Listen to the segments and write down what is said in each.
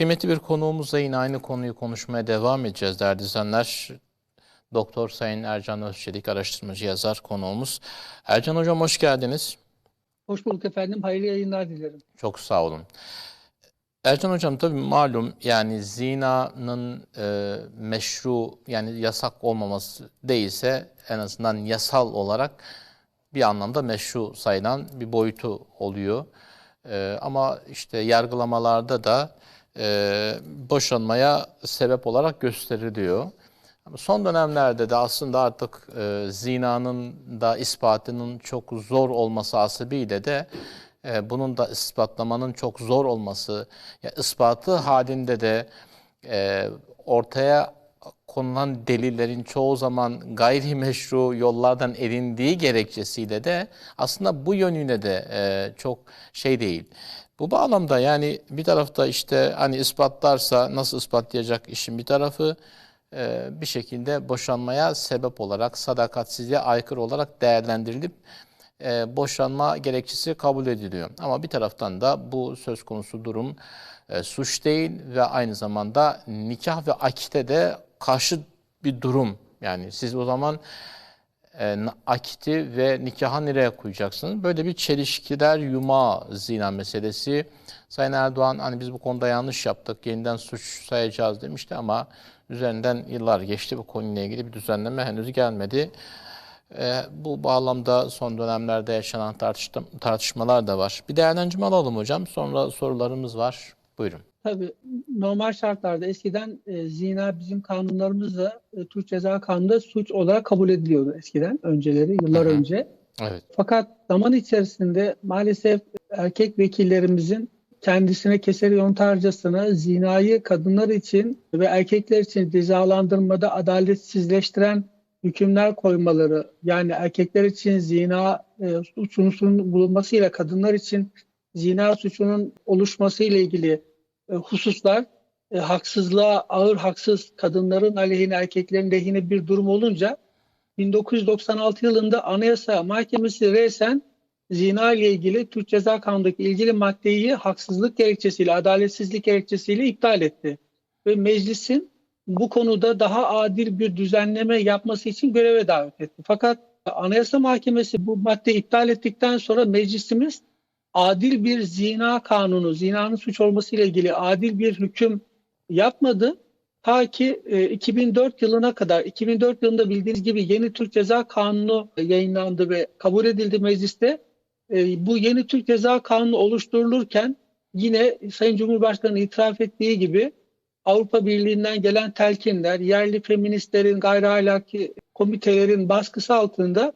Kıymetli bir konuğumuzla yine aynı konuyu konuşmaya devam edeceğiz değerli izleyenler. Doktor Sayın Ercan Özçelik araştırmacı yazar konuğumuz. Ercan Hocam hoş geldiniz. Hoş bulduk efendim. Hayırlı yayınlar dilerim. Çok sağ olun. Ercan Hocam tabii malum yani zinanın e, meşru yani yasak olmaması değilse en azından yasal olarak bir anlamda meşru sayılan bir boyutu oluyor. E, ama işte yargılamalarda da e, boşanmaya sebep olarak gösteriliyor. Son dönemlerde de aslında artık e, zinanın da ispatının çok zor olması hasebiyle de e, bunun da ispatlamanın çok zor olması, ya ispatı halinde de e, ortaya konulan delillerin çoğu zaman gayrimeşru yollardan edindiği gerekçesiyle de aslında bu yönüyle de e, çok şey değil. Bu bağlamda yani bir tarafta işte hani ispatlarsa nasıl ispatlayacak işin bir tarafı e, bir şekilde boşanmaya sebep olarak sadakatsizliğe aykırı olarak değerlendirilip e, boşanma gerekçesi kabul ediliyor. Ama bir taraftan da bu söz konusu durum e, suç değil ve aynı zamanda nikah ve akite de karşı bir durum. Yani siz o zaman e, akiti ve nikaha nereye koyacaksınız? Böyle bir çelişkiler yuma zina meselesi. Sayın Erdoğan hani biz bu konuda yanlış yaptık, yeniden suç sayacağız demişti ama üzerinden yıllar geçti bu konuyla ilgili bir düzenleme henüz gelmedi. E, bu bağlamda son dönemlerde yaşanan tartışma, tartışmalar da var. Bir değerlendirme alalım hocam. Sonra sorularımız var. Buyurun. Tabii normal şartlarda eskiden e, zina bizim kanunlarımızda e, Türk Ceza Kanunu'nda suç olarak kabul ediliyordu eskiden önceleri yıllar Hı hı. önce. Evet. Fakat zaman içerisinde maalesef erkek vekillerimizin kendisine keseri yontarcasına zinayı kadınlar için ve erkekler için cezalandırmada adaletsizleştiren hükümler koymaları yani erkekler için zina e, suç unsurunun bulunmasıyla kadınlar için zina suçunun oluşması ile ilgili hususlar e, haksızlığa ağır haksız kadınların aleyhine erkeklerin lehine bir durum olunca 1996 yılında Anayasa Mahkemesi resen zina ile ilgili Türk Ceza Kanunu'ndaki ilgili maddeyi haksızlık gerekçesiyle, adaletsizlik gerekçesiyle iptal etti. Ve meclisin bu konuda daha adil bir düzenleme yapması için göreve davet etti. Fakat Anayasa Mahkemesi bu maddeyi iptal ettikten sonra meclisimiz adil bir zina kanunu, zinanın suç olması ile ilgili adil bir hüküm yapmadı. Ta ki e, 2004 yılına kadar, 2004 yılında bildiğiniz gibi yeni Türk Ceza Kanunu yayınlandı ve kabul edildi mecliste. E, bu yeni Türk Ceza Kanunu oluşturulurken yine Sayın Cumhurbaşkanı itiraf ettiği gibi Avrupa Birliği'nden gelen telkinler, yerli feministlerin, gayri ahlaki komitelerin baskısı altında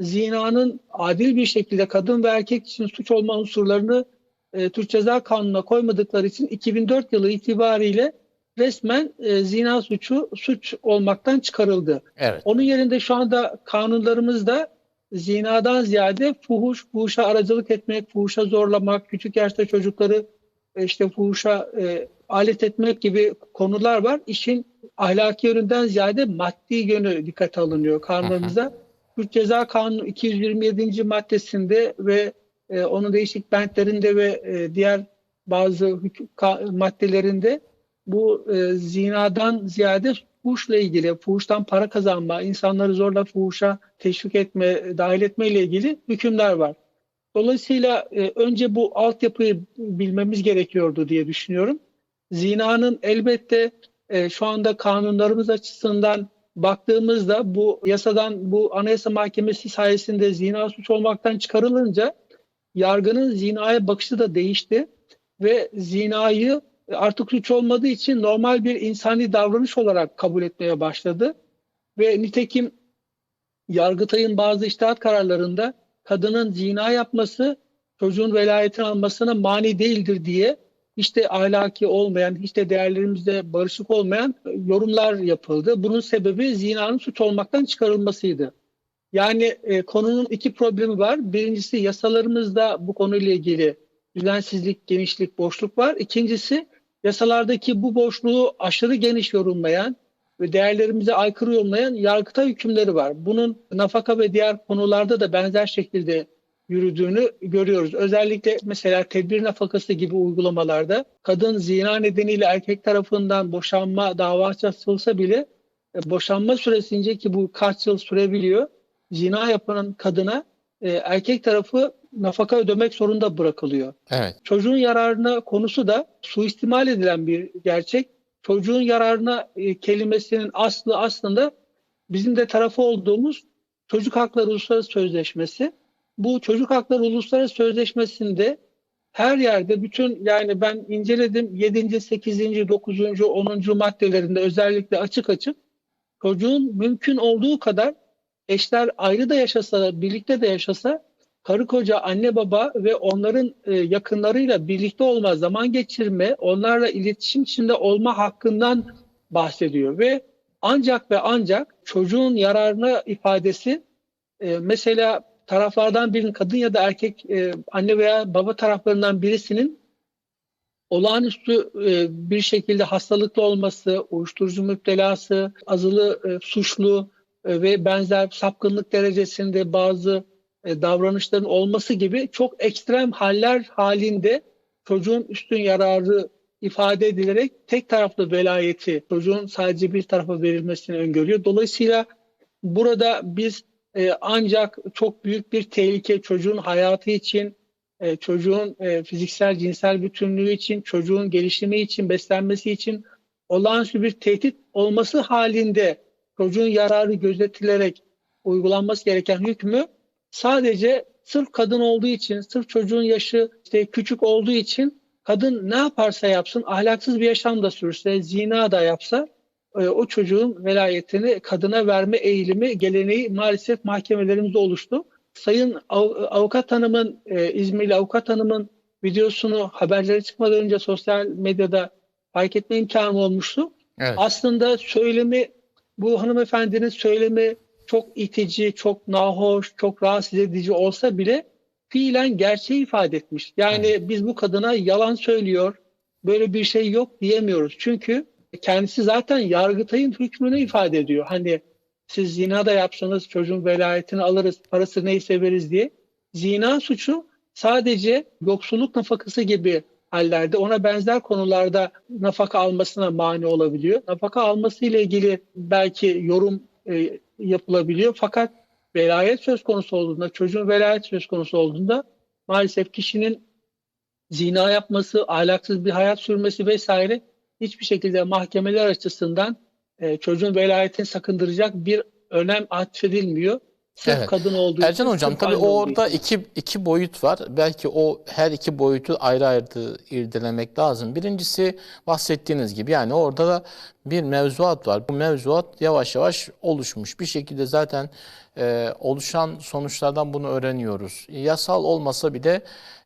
zinanın adil bir şekilde kadın ve erkek için suç olma unsurlarını e, Türk Ceza Kanunu'na koymadıkları için 2004 yılı itibariyle resmen e, zina suçu suç olmaktan çıkarıldı. Evet. Onun yerinde şu anda kanunlarımızda zinadan ziyade fuhuş, fuhuşa aracılık etmek, fuhuşa zorlamak, küçük yaşta çocukları e, işte fuhuşa e, alet etmek gibi konular var. İşin ahlaki yönünden ziyade maddi yönü dikkate alınıyor kanunlarımızda. Türk Ceza Kanunu 227. maddesinde ve e, onun değişik bentlerinde ve e, diğer bazı hüküm, maddelerinde bu e, zinadan ziyade fuhuşla ilgili, fuhuştan para kazanma, insanları zorla fuhuşa teşvik etme, dahil etme ile ilgili hükümler var. Dolayısıyla e, önce bu altyapıyı bilmemiz gerekiyordu diye düşünüyorum. Zinanın elbette e, şu anda kanunlarımız açısından baktığımızda bu yasadan bu Anayasa Mahkemesi sayesinde zina suç olmaktan çıkarılınca yargının zinaya bakışı da değişti ve zinayı artık suç olmadığı için normal bir insani davranış olarak kabul etmeye başladı. Ve nitekim Yargıtay'ın bazı iştahat kararlarında kadının zina yapması çocuğun velayetini almasına mani değildir diye hiç de ahlaki olmayan, hiç de değerlerimizle barışık olmayan yorumlar yapıldı. Bunun sebebi zinanın suç olmaktan çıkarılmasıydı. Yani e, konunun iki problemi var. Birincisi yasalarımızda bu konuyla ilgili düzensizlik, genişlik, boşluk var. İkincisi yasalardaki bu boşluğu aşırı geniş yorumlayan ve değerlerimize aykırı yorumlayan yargıta hükümleri var. Bunun nafaka ve diğer konularda da benzer şekilde yürüdüğünü görüyoruz. Özellikle mesela tedbir nafakası gibi uygulamalarda kadın zina nedeniyle erkek tarafından boşanma davası açılsa bile e, boşanma süresince ki bu kaç yıl sürebiliyor. Zina yapan kadına e, erkek tarafı nafaka ödemek zorunda bırakılıyor. Evet. Çocuğun yararına konusu da suistimal edilen bir gerçek. Çocuğun yararına e, kelimesinin aslı aslında bizim de tarafı olduğumuz Çocuk Hakları Uluslararası Sözleşmesi. Bu Çocuk Hakları Uluslararası Sözleşmesi'nde her yerde bütün yani ben inceledim 7. 8. 9. 10. maddelerinde özellikle açık açık çocuğun mümkün olduğu kadar eşler ayrı da yaşasa, birlikte de yaşasa karı koca, anne baba ve onların e, yakınlarıyla birlikte olma, zaman geçirme, onlarla iletişim içinde olma hakkından bahsediyor ve ancak ve ancak çocuğun yararına ifadesi e, mesela taraflardan birinin kadın ya da erkek e, anne veya baba taraflarından birisinin olağanüstü e, bir şekilde hastalıklı olması, uyuşturucu müptelası, azılı e, suçlu e, ve benzer sapkınlık derecesinde bazı e, davranışların olması gibi çok ekstrem haller halinde çocuğun üstün yararı ifade edilerek tek taraflı velayeti çocuğun sadece bir tarafa verilmesini öngörüyor. Dolayısıyla burada biz e, ancak çok büyük bir tehlike çocuğun hayatı için, e, çocuğun e, fiziksel cinsel bütünlüğü için, çocuğun gelişimi için, beslenmesi için olağanüstü bir tehdit olması halinde çocuğun yararı gözetilerek uygulanması gereken hükmü sadece sırf kadın olduğu için, sırf çocuğun yaşı işte küçük olduğu için kadın ne yaparsa yapsın, ahlaksız bir yaşam da sürse, zina da yapsa o çocuğun velayetini kadına verme eğilimi, geleneği maalesef mahkemelerimizde oluştu. Sayın Av- Avukat Hanım'ın, e, İzmirli Avukat Hanım'ın videosunu haberleri çıkmadan önce sosyal medyada fark etme imkanı olmuştu. Evet. Aslında söylemi, bu hanımefendinin söylemi çok itici, çok nahoş, çok rahatsız edici olsa bile fiilen gerçeği ifade etmiş. Yani biz bu kadına yalan söylüyor, böyle bir şey yok diyemiyoruz. Çünkü kendisi zaten Yargıtay'ın hükmünü ifade ediyor. Hani siz zina da yapsanız çocuğun velayetini alırız, parası neyse veririz diye. Zina suçu sadece yoksulluk nafakası gibi hallerde ona benzer konularda nafaka almasına mani olabiliyor. Nafaka alması ile ilgili belki yorum e, yapılabiliyor fakat velayet söz konusu olduğunda, çocuğun velayet söz konusu olduğunda maalesef kişinin zina yapması, ahlaksız bir hayat sürmesi vesaire hiçbir şekilde mahkemeler açısından e, çocuğun velayetini sakındıracak bir önem atfedilmiyor. Sırf Evet. kadın olduğu Ercan için, Hocam tabii orada için. iki, iki boyut var. Belki o her iki boyutu ayrı ayrı irdelemek lazım. Birincisi bahsettiğiniz gibi yani orada da bir mevzuat var. Bu mevzuat yavaş yavaş oluşmuş. Bir şekilde zaten e, oluşan sonuçlardan bunu öğreniyoruz. Yasal olmasa bile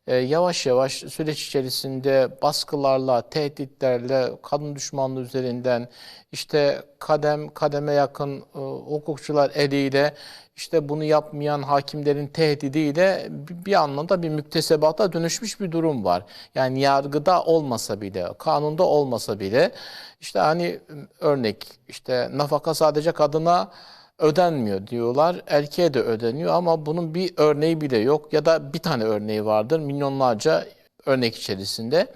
e, yavaş yavaş süreç içerisinde baskılarla, tehditlerle, kadın düşmanlığı üzerinden işte kadem kademe yakın e, hukukçular eliyle işte bunu yapmayan hakimlerin tehdidiyle bir- anlamda bir müktesebata dönüşmüş bir durum var. Yani yargıda olmasa bile, kanunda olmasa bile işte hani örnek işte nafaka sadece kadına ödenmiyor diyorlar. Erkeğe de ödeniyor ama bunun bir örneği bile yok ya da bir tane örneği vardır milyonlarca örnek içerisinde.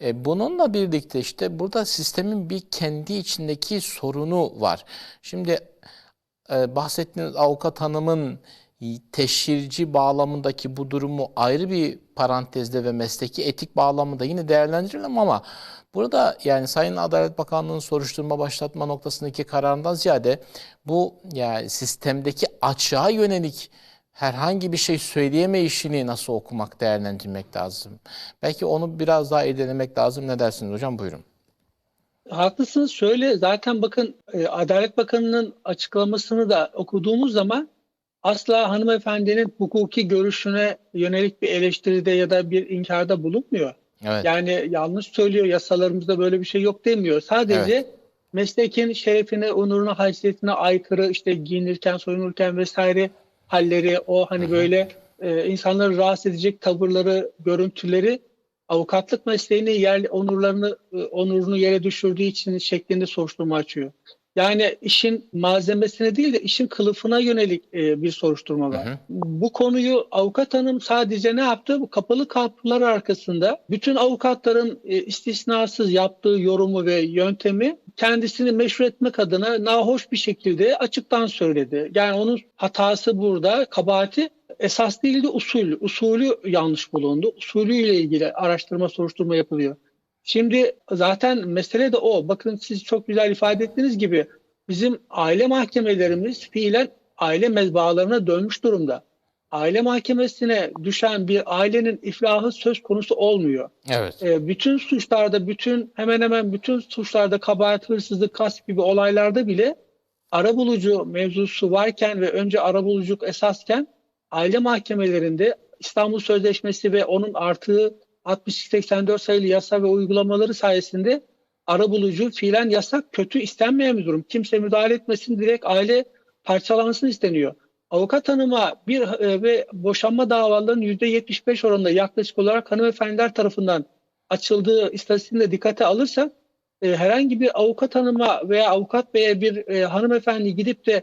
E, bununla birlikte işte burada sistemin bir kendi içindeki sorunu var. Şimdi e, bahsettiğiniz avukat hanımın teşhirci bağlamındaki bu durumu ayrı bir parantezde ve mesleki etik bağlamında yine değerlendirelim ama burada yani Sayın Adalet Bakanlığı'nın soruşturma başlatma noktasındaki kararından ziyade bu yani sistemdeki açığa yönelik herhangi bir şey söyleyemeyişini nasıl okumak, değerlendirmek lazım. Belki onu biraz daha irdelemek lazım. Ne dersiniz hocam? Buyurun. Haklısınız. Şöyle zaten bakın e, Adalet Bakanı'nın açıklamasını da okuduğumuz zaman asla hanımefendinin hukuki görüşüne yönelik bir eleştiride ya da bir inkarda bulunmuyor. Evet. Yani yanlış söylüyor, yasalarımızda böyle bir şey yok demiyor. Sadece meslekin şerefine, onuruna, haysiyetine aykırı işte giyinirken, soyunurken vesaire halleri, o hani böyle e, insanları rahatsız edecek tavırları, görüntüleri avukatlık mesleğini yer onurlarını e, onurunu yere düşürdüğü için şeklinde soruşturma açıyor. Yani işin malzemesine değil de işin kılıfına yönelik e, bir soruşturma var. Hı hı. Bu konuyu avukat hanım sadece ne yaptı? Bu kapalı kapılar arkasında bütün avukatların e, istisnasız yaptığı yorumu ve yöntemi kendisini meşru etmek adına nahoş bir şekilde açıktan söyledi. Yani onun hatası burada, kabahati esas değil de usul. Usulü yanlış bulundu. Usulüyle ilgili araştırma, soruşturma yapılıyor. Şimdi zaten mesele de o. Bakın siz çok güzel ifade ettiğiniz gibi bizim aile mahkemelerimiz fiilen aile mezbahalarına dönmüş durumda. Aile mahkemesine düşen bir ailenin iflahı söz konusu olmuyor. Evet. E, bütün suçlarda, bütün hemen hemen bütün suçlarda kabahat, hırsızlık, gasp gibi olaylarda bile arabulucu mevzusu varken ve önce arabuluculuk esasken aile mahkemelerinde İstanbul Sözleşmesi ve onun artığı 62-84 sayılı yasa ve uygulamaları sayesinde arabulucu fiilen yasak, kötü istenmeyen bir durum. Kimse müdahale etmesin, direkt aile parçalansın isteniyor. Avukat hanıma bir e, ve boşanma davalarının %75 oranında yaklaşık olarak hanımefendiler tarafından açıldığı istatistiğini de dikkate alırsak e, herhangi bir avukat hanıma veya avukat beye bir e, hanımefendi gidip de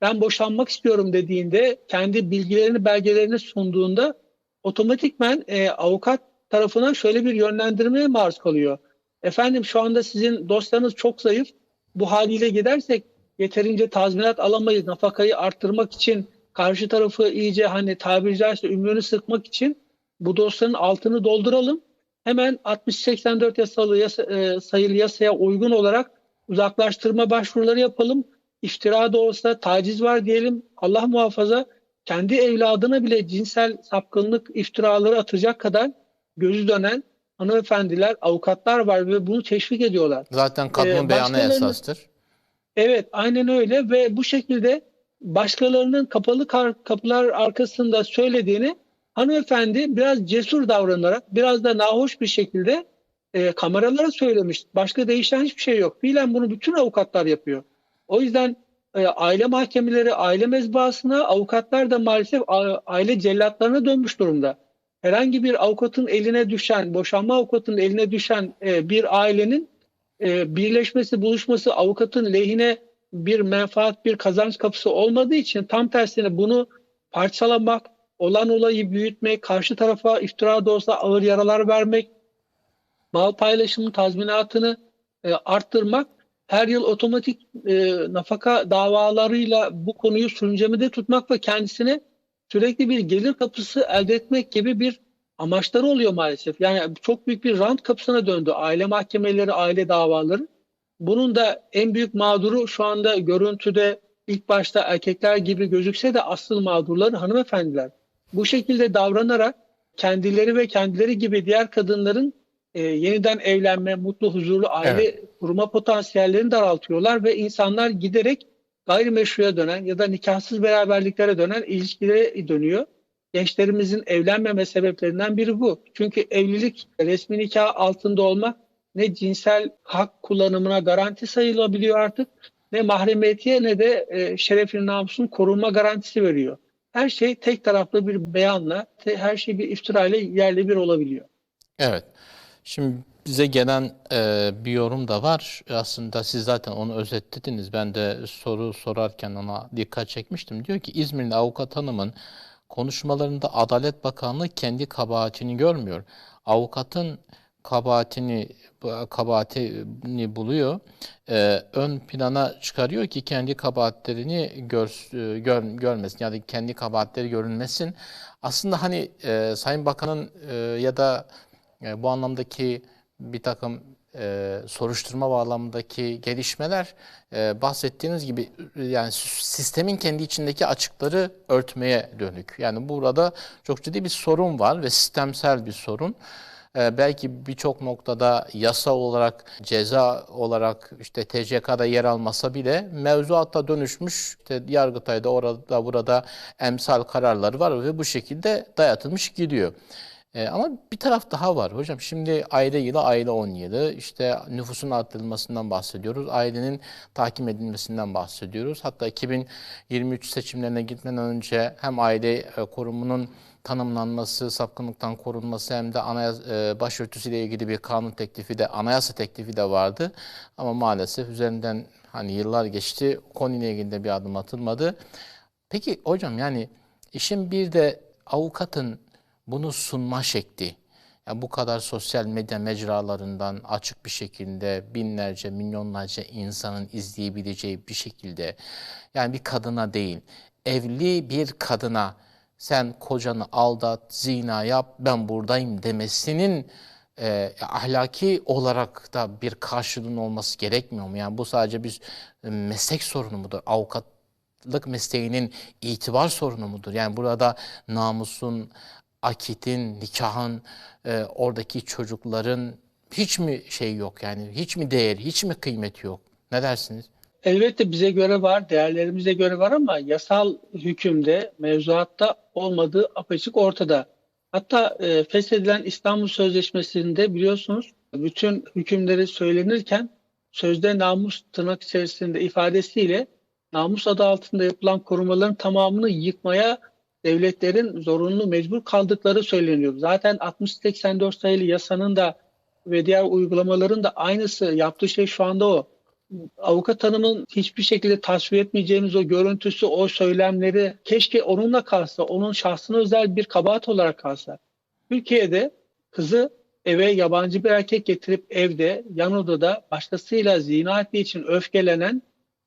ben boşanmak istiyorum dediğinde kendi bilgilerini belgelerini sunduğunda otomatikmen e, avukat tarafından şöyle bir yönlendirmeye maruz kalıyor. Efendim şu anda sizin dosyanız çok zayıf. Bu haliyle gidersek yeterince tazminat alamayız. Nafakayı arttırmak için karşı tarafı iyice hani tabiri caizse ümrünü sıkmak için bu dosyanın altını dolduralım. Hemen 60-84 yasalı yasa, e, sayılı yasaya uygun olarak uzaklaştırma başvuruları yapalım. İftira da olsa taciz var diyelim. Allah muhafaza kendi evladına bile cinsel sapkınlık iftiraları atacak kadar gözü dönen hanımefendiler, avukatlar var ve bunu teşvik ediyorlar. Zaten kanun Ee, beyanı esastır. Evet, aynen öyle ve bu şekilde başkalarının kapalı kar- kapılar arkasında söylediğini hanımefendi biraz cesur davranarak, biraz da nahoş bir şekilde e, kameralara söylemiş. Başka değişen hiçbir şey yok. Fiilen bunu bütün avukatlar yapıyor. O yüzden e, aile mahkemeleri, aile mezbahasına, avukatlar da maalesef aile cellatlarına dönmüş durumda. Herhangi bir avukatın eline düşen, boşanma avukatının eline düşen e, bir ailenin e, birleşmesi, buluşması avukatın lehine bir menfaat, bir kazanç kapısı olmadığı için tam tersine bunu parçalamak, olan olayı büyütmek, karşı tarafa iftira da olsa ağır yaralar vermek, mal paylaşımı tazminatını e, arttırmak, her yıl otomatik e, nafaka davalarıyla bu konuyu sürüncemede tutmak ve kendisine sürekli bir gelir kapısı elde etmek gibi bir amaçları oluyor maalesef. Yani çok büyük bir rant kapısına döndü aile mahkemeleri, aile davaları. Bunun da en büyük mağduru şu anda görüntüde ilk başta erkekler gibi gözükse de asıl mağdurları hanımefendiler. Bu şekilde davranarak kendileri ve kendileri gibi diğer kadınların e, yeniden evlenme, mutlu, huzurlu aile kurma potansiyellerini daraltıyorlar ve insanlar giderek gayrimeşruya dönen ya da nikahsız beraberliklere dönen ilişkilere dönüyor. Gençlerimizin evlenmeme sebeplerinden biri bu. Çünkü evlilik resmi nikah altında olmak ne cinsel hak kullanımına garanti sayılabiliyor artık ne mahremiyetiye ne de e, şerefin namusun korunma garantisi veriyor. Her şey tek taraflı bir beyanla, her şey bir iftirayla yerle bir olabiliyor. Evet. Şimdi bize gelen e, bir yorum da var. Aslında siz zaten onu özetlediniz. Ben de soru sorarken ona dikkat çekmiştim. Diyor ki İzmirli avukat hanımın konuşmalarında Adalet Bakanlığı kendi kabahatini görmüyor. Avukatın kabahatini kabahatini buluyor. E, ön plana çıkarıyor ki kendi kabahatlerini gör, e, gör, görmesin. Yani kendi kabahatleri görünmesin. Aslında hani e, Sayın Bakan'ın e, ya da e, bu anlamdaki bir takım e, soruşturma bağlamındaki gelişmeler e, bahsettiğiniz gibi yani sistemin kendi içindeki açıkları örtmeye dönük. Yani burada çok ciddi bir sorun var ve sistemsel bir sorun. E, belki birçok noktada yasa olarak, ceza olarak işte TCK'da yer almasa bile mevzuatta dönüşmüş. İşte Yargıtay'da orada burada emsal kararları var ve bu şekilde dayatılmış gidiyor. E, ama bir taraf daha var hocam. Şimdi aile yılı aile 10 yılı. İşte nüfusun arttırılmasından bahsediyoruz. Ailenin tahkim edilmesinden bahsediyoruz. Hatta 2023 seçimlerine gitmeden önce hem aile e, korumunun tanımlanması, sapkınlıktan korunması hem de anayasa, e, başörtüsüyle ilgili bir kanun teklifi de, anayasa teklifi de vardı. Ama maalesef üzerinden Hani yıllar geçti, konuyla ilgili de bir adım atılmadı. Peki hocam yani işin bir de avukatın bunu sunma şekli. Yani bu kadar sosyal medya mecralarından açık bir şekilde binlerce, milyonlarca insanın izleyebileceği bir şekilde yani bir kadına değil, evli bir kadına sen kocanı aldat, zina yap, ben buradayım demesinin e, ahlaki olarak da bir karşılığının olması gerekmiyor mu? Yani bu sadece bir e, meslek sorunu mudur? Avukatlık mesleğinin itibar sorunu mudur? Yani burada namusun, akitin, nikahın, e, oradaki çocukların hiç mi şey yok yani hiç mi değeri, hiç mi kıymeti yok? Ne dersiniz? Elbette bize göre var, değerlerimize göre var ama yasal hükümde, mevzuatta olmadığı apaçık ortada. Hatta e, feshedilen İstanbul Sözleşmesi'nde biliyorsunuz bütün hükümleri söylenirken sözde namus tırnak içerisinde ifadesiyle namus adı altında yapılan korumaların tamamını yıkmaya devletlerin zorunlu mecbur kaldıkları söyleniyor. Zaten 60-84 sayılı yasanın da ve diğer uygulamaların da aynısı yaptığı şey şu anda o. Avukat hanımın hiçbir şekilde tasvir etmeyeceğimiz o görüntüsü, o söylemleri keşke onunla kalsa, onun şahsına özel bir kabahat olarak kalsa. Türkiye'de kızı eve yabancı bir erkek getirip evde, yan odada başkasıyla zina ettiği için öfkelenen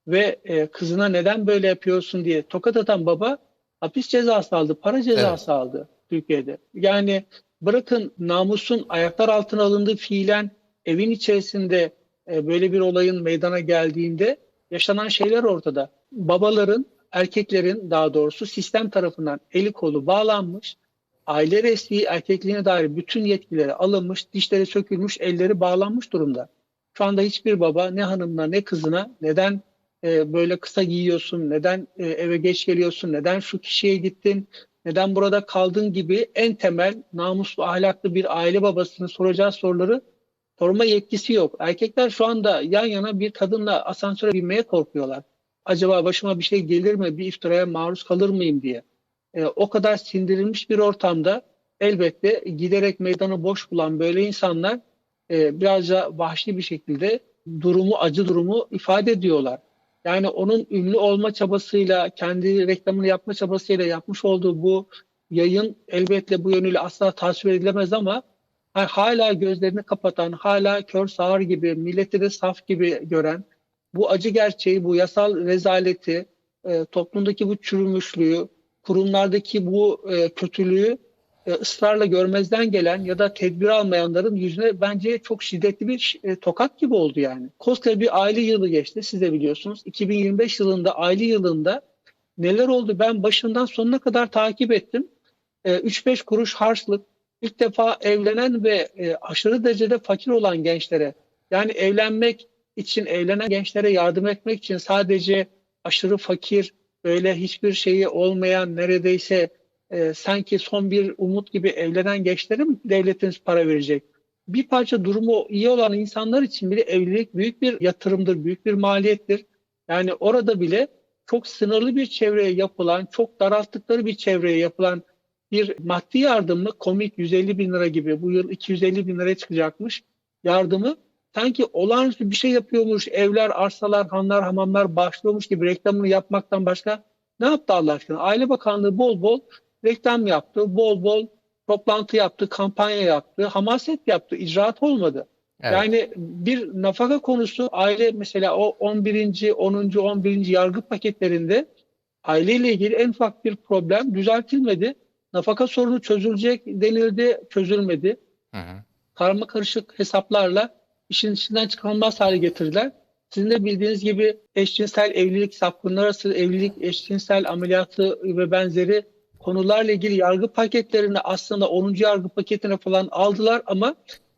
ve e, kızına neden böyle yapıyorsun diye tokat atan baba hapis cezası aldı, para cezası aldı Türkiye'de. Yani bırakın namusun ayaklar altına alındığı fiilen evin içerisinde e, böyle bir olayın meydana geldiğinde yaşanan şeyler ortada. Babaların, erkeklerin daha doğrusu sistem tarafından eli kolu bağlanmış, aile resmi erkekliğine dair bütün yetkileri alınmış, dişleri sökülmüş, elleri bağlanmış durumda. Şu anda hiçbir baba ne hanımına ne kızına neden e, böyle kısa giyiyorsun, neden e, eve geç geliyorsun, neden şu kişiye gittin, neden burada kaldın gibi en temel namuslu ahlaklı bir aile babasının soracağı soruları sorma yetkisi yok. Erkekler şu anda yan yana bir kadınla asansöre binmeye korkuyorlar. Acaba başıma bir şey gelir mi, bir iftiraya maruz kalır mıyım diye. E, o kadar sindirilmiş bir ortamda elbette giderek meydanı boş bulan böyle insanlar e, birazca vahşi bir şekilde durumu, acı durumu ifade ediyorlar. Yani onun ünlü olma çabasıyla, kendi reklamını yapma çabasıyla yapmış olduğu bu yayın elbette bu yönüyle asla tasvir edilemez ama hala gözlerini kapatan, hala kör sağır gibi, milleti de saf gibi gören, bu acı gerçeği, bu yasal rezaleti, e, toplumdaki bu çürümüşlüğü, kurumlardaki bu e, kötülüğü ısrarla görmezden gelen ya da tedbir almayanların yüzüne bence çok şiddetli bir e, tokat gibi oldu yani. Koskoca bir aile yılı geçti siz de biliyorsunuz. 2025 yılında aile yılında neler oldu ben başından sonuna kadar takip ettim. E, 3-5 kuruş harçlık ilk defa evlenen ve e, aşırı derecede fakir olan gençlere yani evlenmek için evlenen gençlere yardım etmek için sadece aşırı fakir böyle hiçbir şeyi olmayan neredeyse e, sanki son bir umut gibi evlenen gençlere mi devletiniz para verecek? Bir parça durumu iyi olan insanlar için bile evlilik büyük bir yatırımdır, büyük bir maliyettir. Yani orada bile çok sınırlı bir çevreye yapılan, çok daralttıkları bir çevreye yapılan bir maddi yardımı komik 150 bin lira gibi bu yıl 250 bin liraya çıkacakmış yardımı sanki olağanüstü bir şey yapıyormuş evler, arsalar, hanlar, hamamlar başlıyormuş gibi reklamını yapmaktan başka ne yaptı Allah aşkına? Aile Bakanlığı bol bol reklam yaptı, bol bol toplantı yaptı, kampanya yaptı, hamaset yaptı, icraat olmadı. Evet. Yani bir nafaka konusu aile mesela o 11. 10. 11. yargı paketlerinde aileyle ilgili en ufak bir problem düzeltilmedi. Nafaka sorunu çözülecek denildi, çözülmedi. Hı hı. Karma karışık hesaplarla işin içinden çıkılmaz hale getirdiler. Sizin de bildiğiniz gibi eşcinsel evlilik, sapkınlar arası evlilik, eşcinsel ameliyatı ve benzeri konularla ilgili yargı paketlerini aslında 10. yargı paketine falan aldılar ama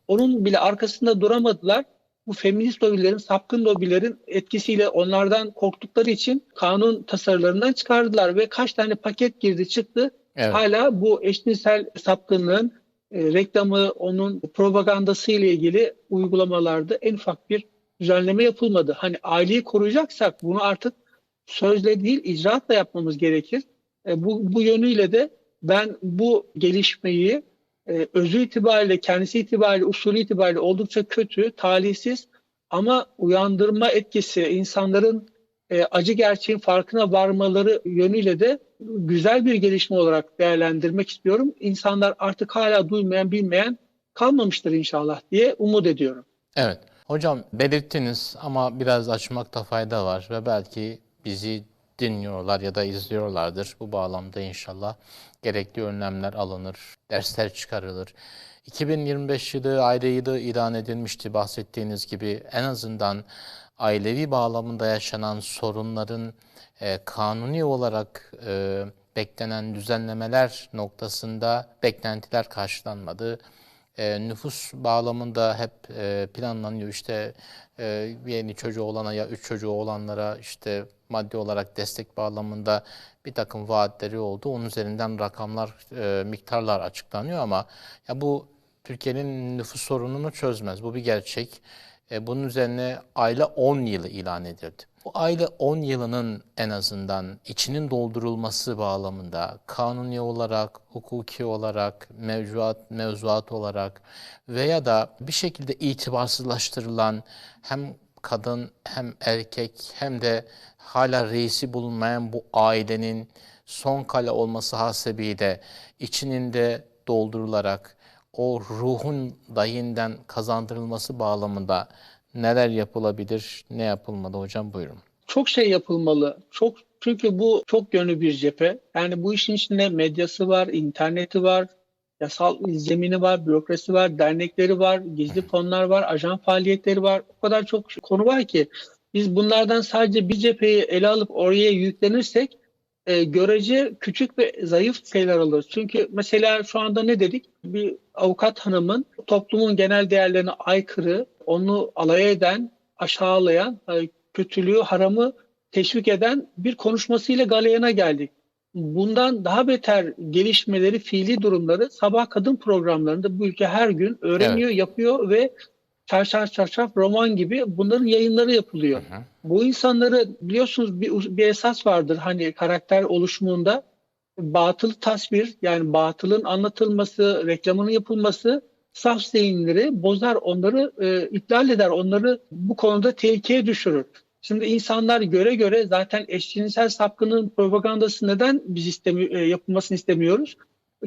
onun bile arkasında duramadılar. Bu feminist lobilerin, sapkın lobilerin etkisiyle onlardan korktukları için kanun tasarılarından çıkardılar ve kaç tane paket girdi çıktı. Evet. Hala bu eşcinsel sapkınlığın e, reklamı, onun propagandası ile ilgili uygulamalarda en ufak bir düzenleme yapılmadı. Hani aileyi koruyacaksak bunu artık sözle değil icraatla yapmamız gerekir. E, bu, bu yönüyle de ben bu gelişmeyi e, özü itibariyle, kendisi itibariyle, usulü itibariyle oldukça kötü, talihsiz Ama uyandırma etkisi, insanların e, acı gerçeğin farkına varmaları yönüyle de güzel bir gelişme olarak değerlendirmek istiyorum. İnsanlar artık hala duymayan, bilmeyen kalmamıştır inşallah diye umut ediyorum. Evet. Hocam belirttiniz ama biraz açmakta fayda var ve belki bizi dinliyorlar ya da izliyorlardır. Bu bağlamda inşallah gerekli önlemler alınır, dersler çıkarılır. 2025 yılı aile yılı ilan edilmişti bahsettiğiniz gibi en azından ailevi bağlamında yaşanan sorunların e, kanuni olarak e, beklenen düzenlemeler noktasında beklentiler karşılanmadı. E, nüfus bağlamında hep e, planlanıyor işte e, yeni çocuğu olana ya üç çocuğu olanlara işte maddi olarak destek bağlamında bir takım vaatleri oldu. Onun üzerinden rakamlar, e, miktarlar açıklanıyor ama ya bu Türkiye'nin nüfus sorununu çözmez. Bu bir gerçek. E, bunun üzerine aile 10 yılı ilan edildi. Bu aile 10 yılının en azından içinin doldurulması bağlamında kanuni olarak, hukuki olarak, mevzuat, mevzuat olarak veya da bir şekilde itibarsızlaştırılan hem kadın hem erkek hem de hala reisi bulunmayan bu ailenin son kale olması hasebiyle içinin de doldurularak o ruhun da yeniden kazandırılması bağlamında neler yapılabilir, ne yapılmalı hocam buyurun. Çok şey yapılmalı. Çok çünkü bu çok yönlü bir cephe. Yani bu işin içinde medyası var, interneti var, yasal zemini var, bürokrasi var, dernekleri var, gizli fonlar var, ajan faaliyetleri var. O kadar çok konu var ki biz bunlardan sadece bir cepheyi ele alıp oraya yüklenirsek e, görece küçük ve zayıf şeyler alır. Çünkü mesela şu anda ne dedik? Bir avukat hanımın toplumun genel değerlerine aykırı, onu alay eden, aşağılayan, e, kötülüğü, haramı teşvik eden bir konuşmasıyla galeyana geldik. Bundan daha beter gelişmeleri, fiili durumları sabah kadın programlarında bu ülke her gün öğreniyor, evet. yapıyor ve çarşaf çarşaf roman gibi bunların yayınları yapılıyor. Hı hı. Bu insanları biliyorsunuz bir, bir esas vardır hani karakter oluşumunda batıl tasvir yani batılın anlatılması, reklamının yapılması saf zihinleri bozar, onları e, iptal eder, onları bu konuda tehlikeye düşürür. Şimdi insanlar göre göre zaten eşcinsel sapkının propagandası neden biz istemi e, yapılmasını istemiyoruz?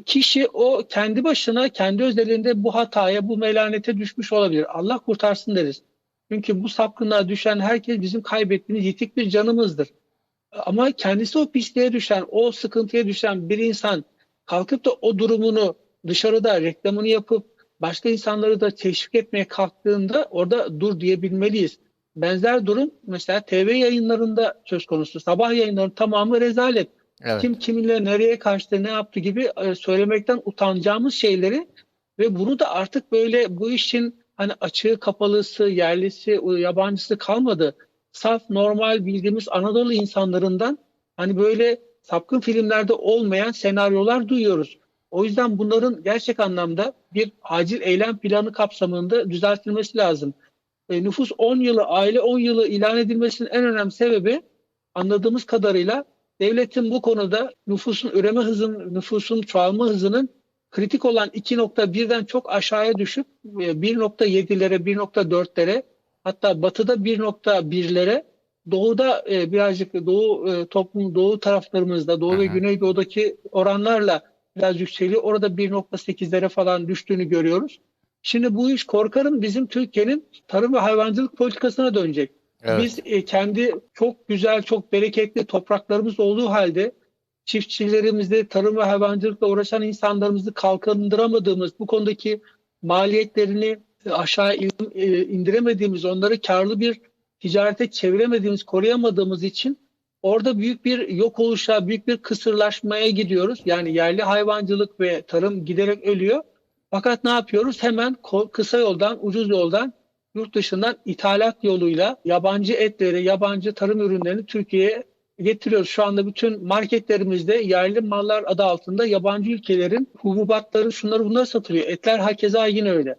Kişi o kendi başına, kendi özelinde bu hataya, bu melanete düşmüş olabilir. Allah kurtarsın deriz. Çünkü bu sapkınlığa düşen herkes bizim kaybettiğimiz yitik bir canımızdır. Ama kendisi o pisliğe düşen, o sıkıntıya düşen bir insan kalkıp da o durumunu dışarıda reklamını yapıp başka insanları da teşvik etmeye kalktığında orada dur diyebilmeliyiz. Benzer durum mesela TV yayınlarında söz konusu. Sabah yayınlarının tamamı rezalet. Evet. Kim kiminle nereye kaçtı, ne yaptı gibi e, söylemekten utanacağımız şeyleri ve bunu da artık böyle bu işin hani açığı, kapalısı, yerlisi, yabancısı kalmadı. Saf, normal bildiğimiz Anadolu insanlarından hani böyle sapkın filmlerde olmayan senaryolar duyuyoruz. O yüzden bunların gerçek anlamda bir acil eylem planı kapsamında düzeltilmesi lazım. E, nüfus 10 yılı, aile 10 yılı ilan edilmesinin en önemli sebebi anladığımız kadarıyla devletin bu konuda nüfusun üreme hızının, nüfusun çoğalma hızının kritik olan 2.1'den çok aşağıya düşüp 1.7'lere, e, 1.4'lere hatta batıda 1.1'lere doğuda e, birazcık doğu e, toplum doğu taraflarımızda doğu Hı-hı. ve güneydoğudaki oranlarla biraz yükseliyor. Orada 1.8'lere falan düştüğünü görüyoruz. Şimdi bu iş korkarım bizim Türkiye'nin tarım ve hayvancılık politikasına dönecek. Evet. Biz e, kendi çok güzel, çok bereketli topraklarımız olduğu halde çiftçilerimizde tarım ve hayvancılıkla uğraşan insanlarımızı kalkındıramadığımız, bu konudaki maliyetlerini aşağı e, indiremediğimiz, onları karlı bir ticarete çeviremediğimiz, koruyamadığımız için orada büyük bir yok oluşa, büyük bir kısırlaşmaya gidiyoruz. Yani yerli hayvancılık ve tarım giderek ölüyor. Fakat ne yapıyoruz? Hemen kısa yoldan, ucuz yoldan yurt dışından ithalat yoluyla yabancı etleri, yabancı tarım ürünlerini Türkiye'ye getiriyoruz. Şu anda bütün marketlerimizde yerli mallar adı altında yabancı ülkelerin hububatları, şunları bunları satılıyor. Etler hakeza yine öyle.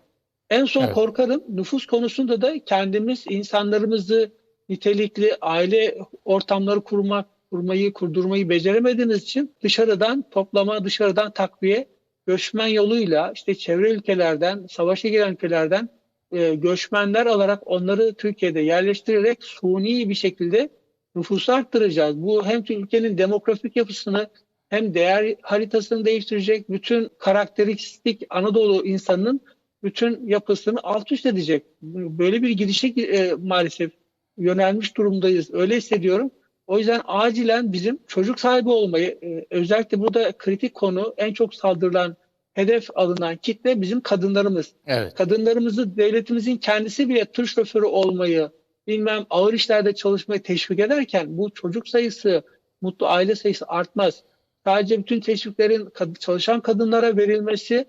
En son evet. korkarım nüfus konusunda da kendimiz insanlarımızı nitelikli aile ortamları kurmak, kurmayı, kurdurmayı beceremediğiniz için dışarıdan toplama, dışarıdan takviye göçmen yoluyla işte çevre ülkelerden, savaşa giren ülkelerden e, göçmenler alarak onları Türkiye'de yerleştirerek suni bir şekilde nüfusu arttıracağız. Bu hem ülkenin demografik yapısını hem değer haritasını değiştirecek, bütün karakteristik Anadolu insanının bütün yapısını alt üst edecek. Böyle bir gidişe e, maalesef yönelmiş durumdayız. Öyle hissediyorum. O yüzden acilen bizim çocuk sahibi olmayı, e, özellikle burada kritik konu en çok saldırılan, hedef alınan kitle bizim kadınlarımız. Evet. Kadınlarımızı devletimizin kendisi bile tır şoförü olmayı, bilmem ağır işlerde çalışmayı teşvik ederken bu çocuk sayısı, mutlu aile sayısı artmaz. Sadece bütün teşviklerin çalışan kadınlara verilmesi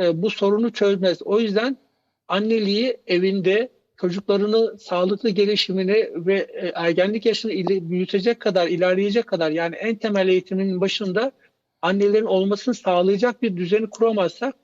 e, bu sorunu çözmez. O yüzden anneliği evinde çocuklarını sağlıklı gelişimini ve e, ergenlik yaşını büyütecek kadar, ilerleyecek kadar yani en temel eğitimin başında annelerin olmasını sağlayacak bir düzeni kuramazsak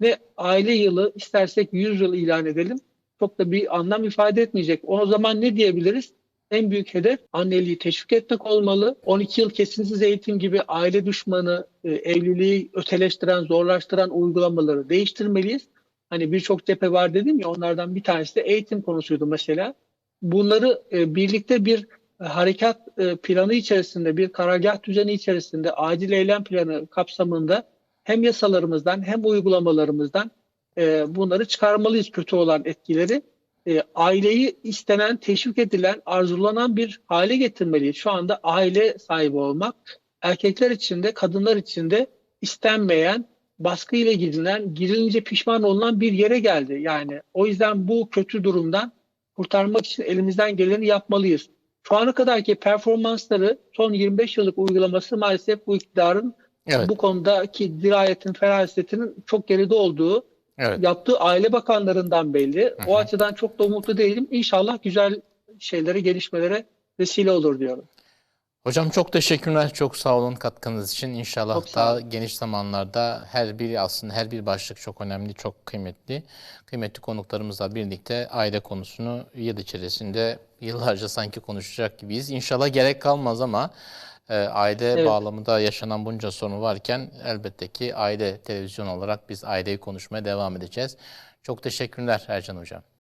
ne aile yılı istersek 100 yıl ilan edelim çok da bir anlam ifade etmeyecek. O zaman ne diyebiliriz? En büyük hedef anneliği teşvik etmek olmalı. 12 yıl kesintisiz eğitim gibi aile düşmanı, e, evliliği öteleştiren, zorlaştıran uygulamaları değiştirmeliyiz. Hani birçok cephe var dedim ya onlardan bir tanesi de eğitim konusuydu mesela. Bunları e, birlikte bir e, harekat e, planı içerisinde, bir karargah düzeni içerisinde, acil eylem planı kapsamında hem yasalarımızdan hem uygulamalarımızdan e, bunları çıkarmalıyız kötü olan etkileri. E, aileyi istenen, teşvik edilen, arzulanan bir hale getirmeliyiz. Şu anda aile sahibi olmak erkekler için de kadınlar için de istenmeyen, baskıyla gidilen, girilince pişman olunan bir yere geldi. Yani o yüzden bu kötü durumdan kurtarmak için elimizden geleni yapmalıyız. Şu ana kadarki performansları son 25 yıllık uygulaması maalesef bu iktidarın Evet. bu konudaki dirayetin, ferasetinin çok geride olduğu Evet. yaptığı aile bakanlarından belli. Hı O açıdan çok da umutlu değilim. İnşallah güzel şeylere, gelişmelere vesile olur diyorum. Hocam çok teşekkürler. Çok sağ olun katkınız için. İnşallah Çok daha geniş zamanlarda her biri aslında her bir başlık çok önemli, çok kıymetli. Kıymetli konuklarımızla birlikte aile konusunu yıl içerisinde yıllarca sanki konuşacak gibiyiz. İnşallah gerek kalmaz ama e, aile Evet. bağlamında yaşanan bunca sorun varken elbette ki aile televizyon olarak biz aileyi konuşmaya devam edeceğiz. Çok teşekkürler Ercan Hocam.